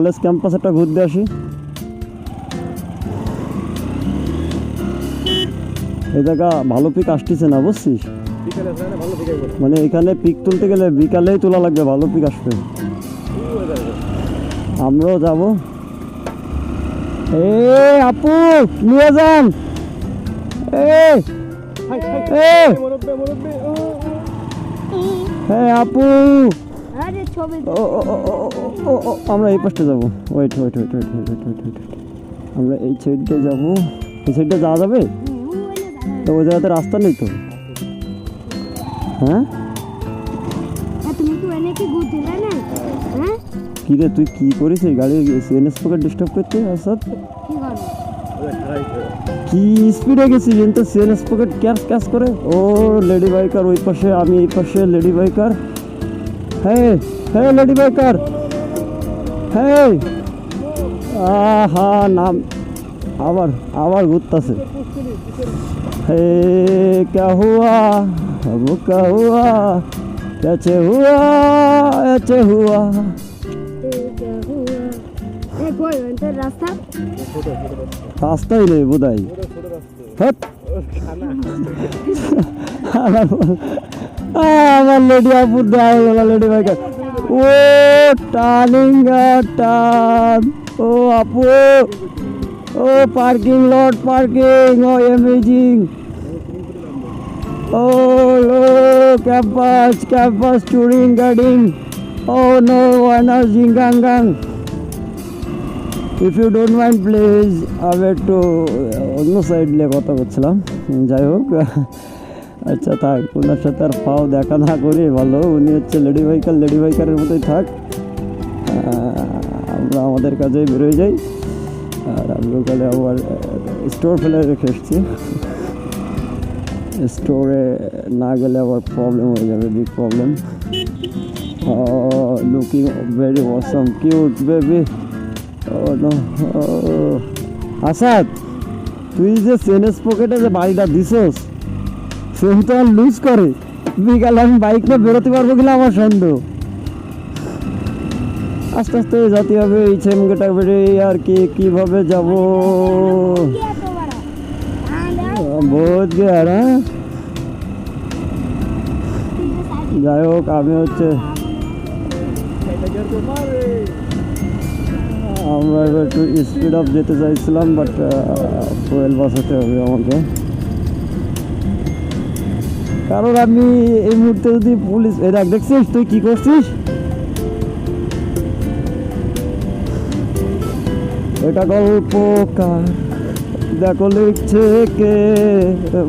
College campus একটা ঘুরতে আসি। এই জায়গা ভালো পিক আসতেছে না বুঝছিস? মানে এখানে পিক তুলতে গেলে বিকালেই তোলা লাগবে ভালো পিক আসবে। আমরাও যাব। এ আপু নিয়ে যান। এ এ আপু। আমরা এই পাশটা যাব। Wait wait wait wait wait wait wait আমরা এই সাইডে যাব। এই সাইডে যাওয়া যাবে? তো ওই জায়গাতে রাস্তা নেই তো? হ্যাঁ? এনে কি না? হ্যাঁ? কি রে তুই কি করিস এই গাড়ি? সিএনএস পকেট ডিস্টার্ব করতে আসাদ? কি করব? কি স্পিডে গেছিস? কিন্তু সিএনএস পকেট ক্যাশ ক্যাশ করে? ও লেডি বাইকার ওই পাশে আমি এই পাশে lady biker হ্যাঁ হ্যাঁ লেডি বাইকার হ্যাঁ আহা নাম আবার আবার ঘুরতেছে হে क्या हुआ अब क्या हुआ कैसे हुआ ऐसे हुआ এই কই তোর রাস্তা রাস্তাই নেই বোধহয় হট আমার লেডি আপুর দেওয়া লেডি বাইকার ও টার্নিং টার্ন ও আপু। ও পার্কিং লট পার্কিং ও অ্যামেজিং ও ও ক্যাম্পাস ক্যাম্পাস টুরিং গার্ডিং ও নো ওয়ানার জিঙ্গাঙ্গাং if you don't mind please আমি একটু অন্য সাইড নিয়ে কথা বলছিলাম। যাই হোক। আচ্ছা থাক, ওনার সাথে আর পাও দেখা না করি ভালো, উনি হচ্ছে লেডি বাইকার লেডি বাইকারের মতোই থাক। আমরা আমাদের কাজে বেরোয় যাই। আর আমি ওখানে আবার স্টোর ফেলে রেখে এসেছি। স্টোরে না গেলে আবার প্রবলেম হয়ে যাবে big problem looking very awesome cute baby Asad, তুই যে সেনেস পকেটে যে বাড়িটা দিছস সেন তো আর লুজ করে। বিকালে আমি বাইক নিয়ে বেরোতে পারব কিনা আমার সন্দেহ। আস্তে আস্তে যেতে হবে, এই ছেমকেটা বেড়ে আর কি কীভাবে যাব? বোধ গিয়ার হ্যাঁ? যাই হোক, আমি হচ্ছে আমরা এবার একটু স্পিড আপ যেতে চাইছিলাম বাট ফুয়েল বাঁচাতে হবে আমাকে। কারণ আমি এই মুহূর্তে যদি পুলিশ এ দেখ, দেখছিস তুই কি করছিস? এটা গল্প কার দেখো লিখছে কে,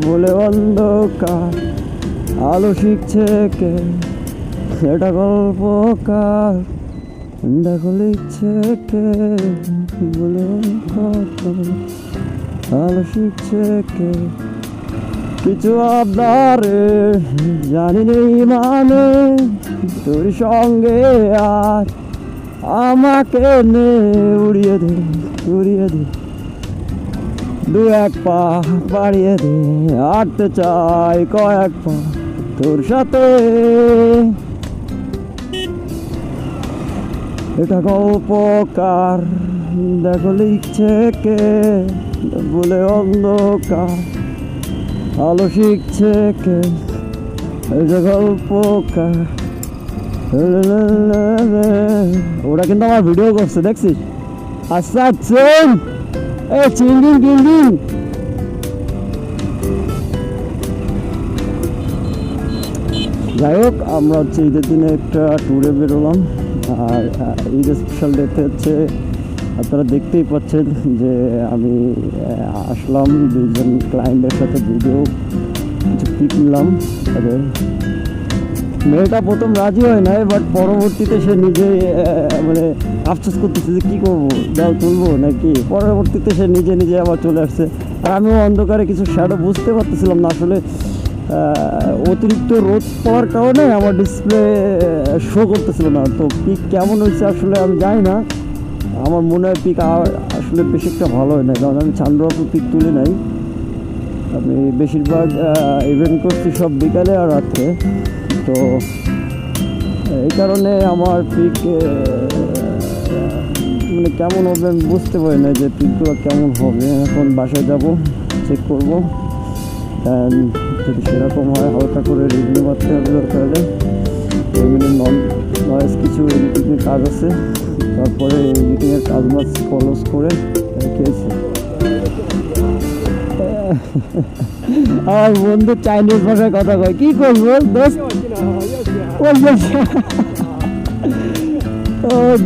বলে অন্ধকার, আলো শিখছে কে। এটা গল্প কার দেখো লিখছে কে, বলে অন্ধকার, আলো শিখছে কে। কিছু আবদারে জানি নেই মানে তোর সঙ্গে আর আমাকে নে উড়িয়ে দে উড়িয়ে দে। দু এক পা বাড়িয়ে দে হাঁটতে চাই কয়েক পা তোর সাথে। এটা গল্পকার, দেখো লিখছে কে বলে অন্ধকার। আলো শিখছে কে? এটা গল্পকার ওরা কিন্তু আমার ভিডিও করছে, দেখছিস? আচ্ছা চেন এ চিংড়ি টিংড়ি যাই হোক, আমরা হচ্ছে ঈদের দিনে একটা ট্যুরে বেরোলাম। আর ঈদের স্পেশাল ডেতে হচ্ছে আপনারা দেখতেই পাচ্ছেন যে আমি আসলাম, দুইজন ক্লায়েন্টের সাথে ভিডিও কিছু পিক নিলাম মেয়েটা প্রথম রাজি হয় নাই বাট পরবর্তীতে সে নিজে মানে আফসোস করতেছে যে কী করব দাও তুলবো নাকি? পরবর্তীতে সে নিজে নিজে আবার চলে আসছে। আর আমিও অন্ধকারে কিছু শ্যাডো বুঝতে পারতেছিলাম না আসলে অতিরিক্ত রোদ পড়ার কারণে আমার ডিসপ্লে শো করতেছিল না। তো পিক কেমন হয়েছে আসলে আমি জানি না। আমার মনে হয় পিক আসলে বেশি একটা ভালো হয় না, কারণ আমি চান্দ্রবাবু পিক তুলে নাই। আমি বেশিরভাগ ইভেন্ট করছি সব বিকালে আর রাত্রে। তো, এই কারণে আমার পিক মানে কেমন হবে আমি বুঝতে পারি না যে পিকগুলো কেমন হবে। এখন বাসায় যাব চেক করব। যদি সেরকম হয়, হালকা করে রিভিউ মারতে হবে দরকার হলে। এমনি নন নয়েস কিছু কাজ আছে। তারপরে এডিটিংয়ের কাজ মাছ ফলোস করে রেখেছি আমার বন্ধু চাইনিজ ভাষায় কথা কয়, কি করব দোস্ত?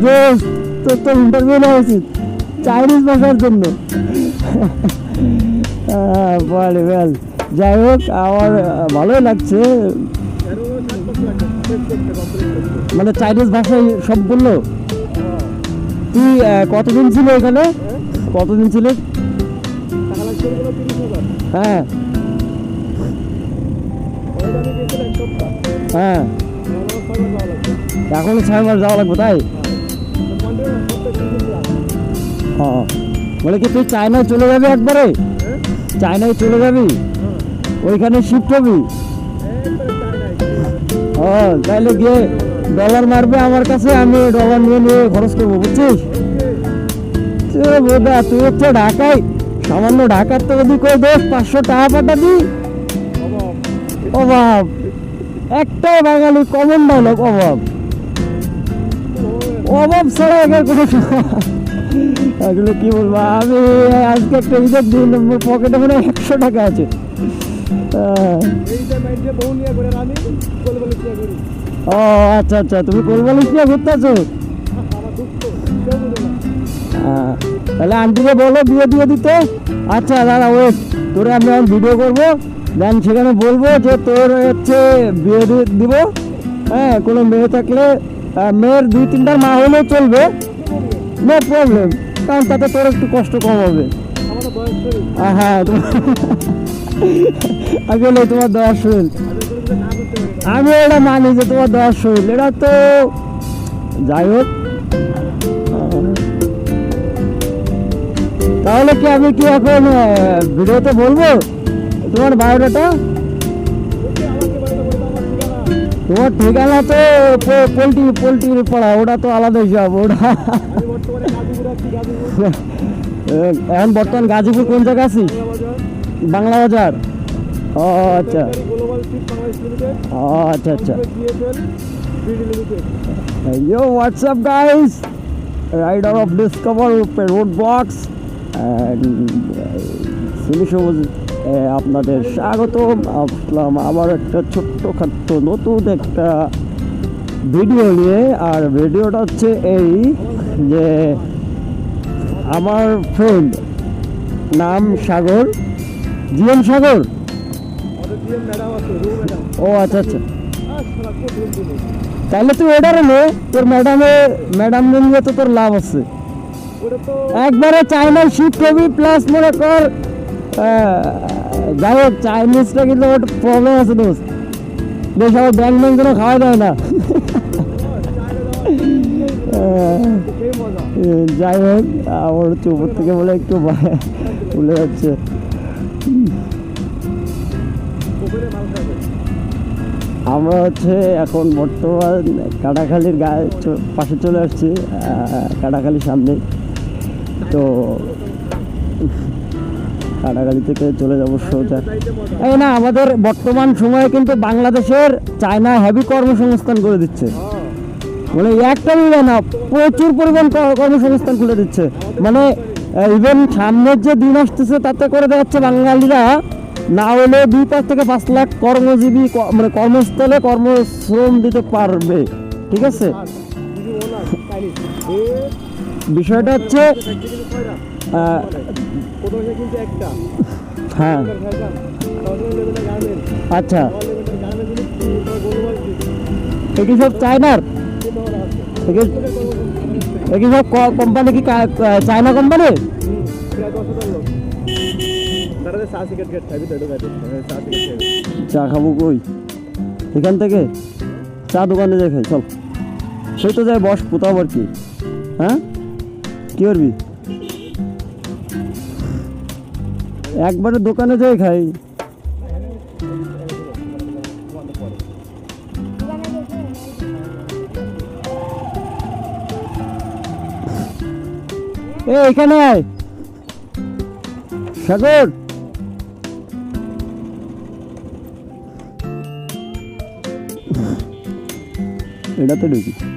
দোস্ত, তোর তো ইন্টারভিউ নেওয়া উচিত চাইনিজ ভাষার জন্য। বলে যাই হোক, আমার ভালোই লাগছে। মানে চাইনিজ ভাষায় সব বলল কতদিন ছিল এখানে? কতদিন ছিল? হ্যাঁ। হ্যাঁ। এখনও ছয় মাস যাওয়া লাগবে, তাই? বলে কি, তুই চায়নায় চলে যাবি একবারে? চায়নায় চলে যাবি? ওইখানে শিফট হবি? ও, তাইলে গিয়ে ডলার মারবে আমার কাছে, আমি ডলার নিয়ে নিয়ে খরচ করব, বুঝছিস? বোধা তুই হচ্ছে ঢাকায় সামান্য ঢাকার তো যদি করে দোষ পাঁচশো টাকা পাঠাবি অভাব একটাই বাঙালি কমন ডায়লগ অভাব অভাব ছাড়া এখানে কোনো আসলে কি বলব আমি আজকে একটা ঈদের দিন পকেটে মানে একশো টাকা আছে ও আচ্ছা আচ্ছা তুমি কোলবালিশ নিয়ে ঘুরতে আছো তাহলে আন্টিকে বলো বিয়ে দিয়ে দিতে। আচ্ছা দাদা ওয়েট তোরে আমি এখন ভিডিও করব। দেন সেখানে বলব যে তোর হচ্ছে বিয়ে দিয়ে দিব। হ্যাঁ কোনো মেয়ে থাকলে মেয়ের দুই তিনটার মা হলেও চলবে। নো প্রবলেম কারণ তাতে তোর একটু কষ্ট কম হবে। হ্যাঁ আসলে তোমার দশ শরীর আমি এটা মানি যে তোমার দশ শরীর এটা তো যাই হোক তাহলে কি আমি কি এখন আহ, ভিডিওতে বলব? তোমার বায়োডাটা? তোমার ঠিকানা তো পো- পোল্ট্রি পোল্ট্রির পাড়া ওটা তো আলাদা হিসাব ওটা। এখন বর্তমান গাজীপুর কোন জায়গা আছিস? বাংলা বাজার। ও আচ্ছা। ও আচ্ছা আচ্ছা। Yo, what's up, guys? Rider of Discover Roadblocks and সবুজ আপনাদের স্বাগত আসলাম আবার একটা ছোট্ট খাট্ট নতুন একটা ভিডিও নিয়ে। আর ভিডিওটা হচ্ছে এই যে আমার ফ্রেন্ড নাম সাগর। জীবন সাগর? ও আচ্ছা আচ্ছা। তাহলে তুই এটারে নে। তোর ম্যাডামে ম্যাডাম নিয়ে তো তোর লাভ আছে। একবারে চাইনার শিফট হবি প্লাস মনে কর যাই হোক চাইনিজটা কিন্তু একটা প্রবলেম আছে দোস্ত। বেশ আমার ব্যাংক ব্যাংক কোনো খাওয়া দেয় না। যাই হোক আমার হচ্ছে উপর থেকে বলে একটু ভুলে যাচ্ছে। আমরা হচ্ছে এখন বর্তমান কাটাখালির গায়ে পাশে চলে আসছি কাটাখালির সামনে। তো কাটাখালি থেকে চলে যাব সোজা। এই না, আমাদের বর্তমান সময়ে কিন্তু বাংলাদেশের চায়না হেভি কর্মসংস্থান করে দিচ্ছে। মানে একটা মিলে না, প্রচুর পরিমাণ কর্মসংস্থান খুলে দিচ্ছে। মানে ইভেন সামনের যে দিন আসতেছে, তাতে করে দেখাচ্ছে বাঙালিরা না হলে দুই পাঁচ থেকে পাঁচ লাখ কর্মজীবী মানে কর্মস্থলে কর্মশ্রম দিতে পারবে। ঠিক আছে? বিষয়টা হচ্ছে হ্যাঁ। আচ্ছা। এটি সব চায়নার? এটি- সব কোম্পানি কি চায়না কোম্পানি চা খাব কই? এখান থেকে চা দোকানে দেখে চল। সেই তো যাই বস, কোথাও আবার কি? হ্যাঁ? কি করবি? একবারে দোকানে যাই খাই। এ এখানে সাগর। এটাতে ঢুকি।